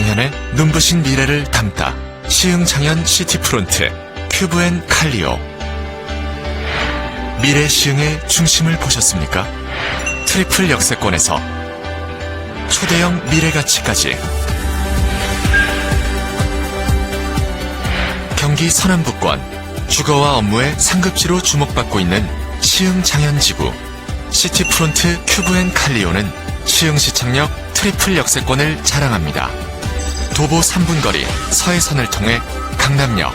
장현의 눈부신 미래를 담다 시흥 장현 시티프론트 큐브앤 칼리오 미래 시흥의 중심을 보셨습니까? 트리플 역세권에서 초대형 미래 가치까지 경기 서남부권 주거와 업무의 상급지로 주목받고 있는 시흥 장현지구 시티프론트 큐브앤 칼리오는 시흥시청역 트리플 역세권을 자랑합니다. 도보 3분 거리 서해선을 통해 강남역,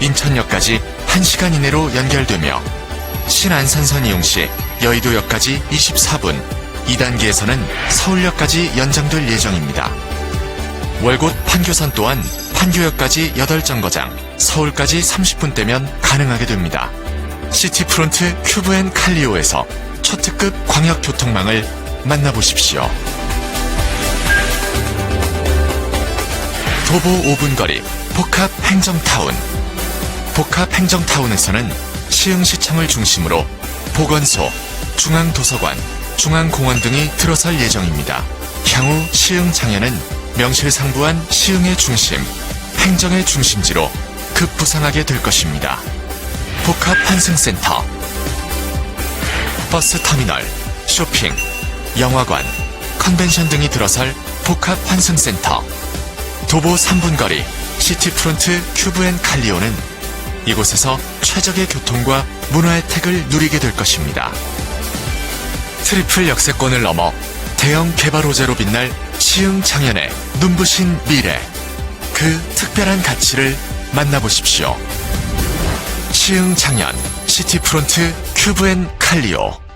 인천역까지 1시간 이내로 연결되며 신안산선 이용 시 여의도역까지 24분, 2단계에서는 서울역까지 연장될 예정입니다. 월곶 판교선 또한 판교역까지 8정거장, 서울까지 30분대면 가능하게 됩니다. 시티프론트 큐브앤 칼리오에서 초특급 광역교통망을 만나보십시오. 도보 5분 거리 복합 행정타운 복합 행정타운에서는 시흥시청을 중심으로 보건소, 중앙도서관, 중앙공원 등이 들어설 예정입니다. 향후 시흥 장현은 명실상부한 시흥의 중심, 행정의 중심지로 급부상하게 될 것입니다. 복합 환승센터, 버스 터미널, 쇼핑, 영화관, 컨벤션 등이 들어설 복합 환승센터, 도보 3분 거리 시티프론트 큐브앤 칼리오는 이곳에서 최적의 교통과 문화 혜택을 누리게 될 것입니다. 트리플 역세권을 넘어 대형 개발 호재로 빛날 시흥 장현의 눈부신 미래 그 특별한 가치를 만나보십시오. 시흥 장현 시티프론트 큐브앤 칼리오